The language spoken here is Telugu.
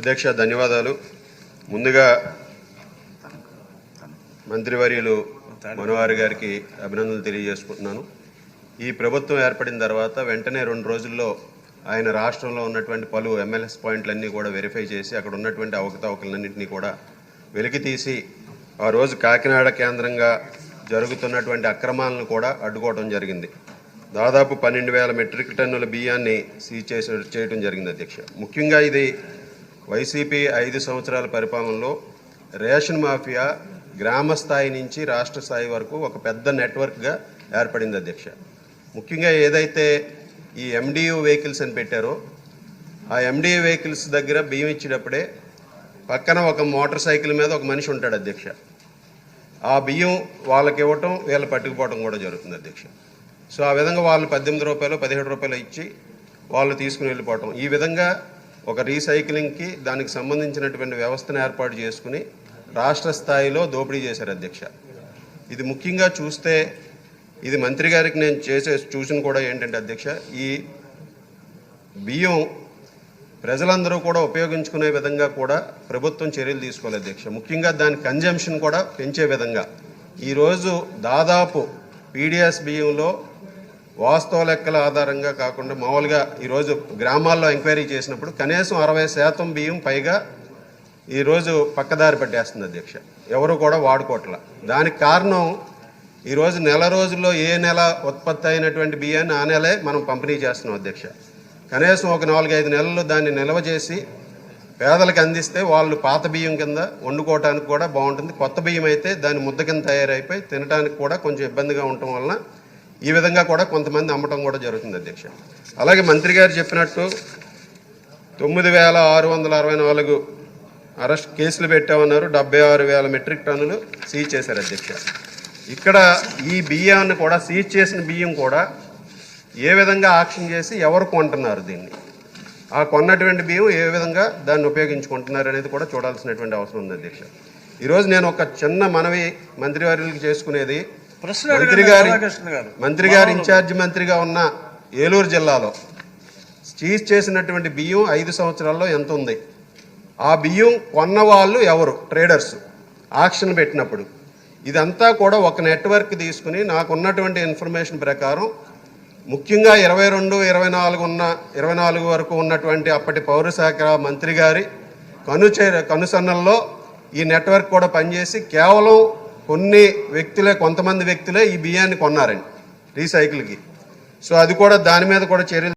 అధ్యక్ష ధన్యవాదాలు. ముందుగా మంత్రివర్యులు మనోహారి గారికి అభినందనలు తెలియజేసుకుంటున్నాను. ఈ ప్రభుత్వం ఏర్పడిన తర్వాత వెంటనే రెండు రోజుల్లో ఆయన రాష్ట్రంలో ఉన్నటువంటి పలు ఎమ్మెల్యేస్ పాయింట్లన్నీ కూడా వెరిఫై చేసి అక్కడ ఉన్నటువంటి అవకతవకలన్నింటినీ కూడా వెలికి తీసి ఆ రోజు కాకినాడ కేంద్రంగా జరుగుతున్నటువంటి అక్రమాలను కూడా అడ్డుకోవడం జరిగింది. దాదాపు పన్నెండు వేల మెట్రిక్ టన్నుల బియ్యాన్ని సీజ్ చేసి చేయడం జరిగింది అధ్యక్ష. ముఖ్యంగా ఇది వైసీపీ ఐదు సంవత్సరాల పరిపాలనలో రేషన్ మాఫియా గ్రామ స్థాయి నుంచి రాష్ట్ర స్థాయి వరకు ఒక పెద్ద నెట్వర్క్గా ఏర్పడింది అధ్యక్ష. ముఖ్యంగా ఏదైతే ఈ ఎండియు వెహికల్స్ అని పెట్టారో ఆ ఎండియు వెహికల్స్ దగ్గర బియ్యం ఇచ్చేటప్పుడే పక్కన ఒక మోటార్ సైకిల్ మీద ఒక మనిషి ఉంటాడు అధ్యక్ష. ఆ బియ్యం వాళ్ళకి ఇవ్వటం వీళ్ళు పట్టుకుపోవడం కూడా జరుగుతుంది అధ్యక్ష. సో ఆ విధంగా వాళ్ళు పద్దెనిమిది రూపాయలు పదిహేడు రూపాయలు ఇచ్చి వాళ్ళు తీసుకుని వెళ్ళిపోవటం. ఈ విధంగా ఒక రీసైక్లింగ్కి దానికి సంబంధించినటువంటి వ్యవస్థను ఏర్పాటు చేసుకుని రాష్ట్ర స్థాయిలో దోపిడీ చేశారు అధ్యక్ష. ఇది ముఖ్యంగా చూస్తే ఇది మంత్రి గారికి నేను చేసే చూసిన కూడా ఏంటంటే అధ్యక్ష ఈ బియ్యం ప్రజలందరూ కూడా ఉపయోగించుకునే విధంగా కూడా ప్రభుత్వం చర్యలు తీసుకోవాలి అధ్యక్ష. ముఖ్యంగా దాని కన్జంప్షన్ కూడా పెంచే విధంగా. ఈరోజు దాదాపు పీడిఎస్ బియ్యంలో వాస్తవ లెక్కల ఆధారంగా కాకుండా మామూలుగా ఈరోజు గ్రామాల్లో ఎంక్వైరీ చేసినప్పుడు కనీసం అరవై శాతం బియ్యం పైగా ఈరోజు పక్కదారి పట్టేస్తుంది అధ్యక్ష. ఎవరు కూడా వాడుకోవట్ల. దానికి కారణం ఈరోజు నెల రోజుల్లో ఏ నెల ఉత్పత్తి అయినటువంటి బియ్యాన్ని ఆ నెలే మనం పంపిణీ చేస్తున్నాం అధ్యక్ష. కనీసం ఒక నాలుగైదు నెలలు దాన్ని నిల్వ చేసి పేదలకు అందిస్తే వాళ్ళు పాత బియ్యం కింద వండుకోవడానికి కూడా బాగుంటుంది. కొత్త బియ్యం అయితే దాని ముద్ద కింద తయారైపోయి తినడానికి కూడా కొంచెం ఇబ్బందిగా ఉండటం వలన ఈ విధంగా కూడా కొంతమంది అమ్మటం కూడా జరుగుతుంది అధ్యక్ష. అలాగే మంత్రి గారు చెప్పినట్టు తొమ్మిది వేల ఆరు వందల అరవై నాలుగు అరెస్ట్ కేసులు పెట్టామన్నారు. డెబ్బై ఆరు వేల మెట్రిక్ టన్నులు సీజ్ చేశారు అధ్యక్ష. ఇక్కడ ఈ బియ్యాన్ని కూడా సీజ్ చేసిన బియ్యం కూడా ఏ విధంగా ఆక్షన్ చేసి ఎవరు కొంటున్నారు దీన్ని? ఆ కొన్నటువంటి బియ్యం ఏ విధంగా దాన్ని ఉపయోగించుకుంటున్నారు అనేది కూడా చూడాల్సినటువంటి అవసరం ఉంది అధ్యక్ష. ఈరోజు నేను ఒక చిన్న మనవి మంత్రివర్యులకు చేసుకునేది మంత్రి గారి మంత్రి గారు ఇన్ఛార్జ్ మంత్రిగా ఉన్న ఏలూరు జిల్లాలో సీజ్ చేసినటువంటి బియ్యం ఐదు సంవత్సరాల్లో ఎంత ఉంది? ఆ బియ్యం కొన్న వాళ్ళు ఎవరు? ట్రేడర్స్. ఆక్షన్ పెట్టినప్పుడు. ఇదంతా కూడా ఒక నెట్వర్క్ తీసుకుని నాకున్నటువంటి ఇన్ఫర్మేషన్ ప్రకారం ముఖ్యంగా ఇరవై రెండు ఇరవై నాలుగు ఉన్న ఇరవై నాలుగు వరకు ఉన్నటువంటి అప్పటి పౌర శాఖ మంత్రి గారి కనుచే కనుసన్నల్లో ఈ నెట్వర్క్ కూడా పనిచేసి కేవలం కొన్ని వ్యక్తులే కొంతమంది వ్యక్తులే ఈ బియ్యాన్ని కొన్నారండి రీసైకిల్కి సో అది కూడా దాని మీద కూడా చర్యలు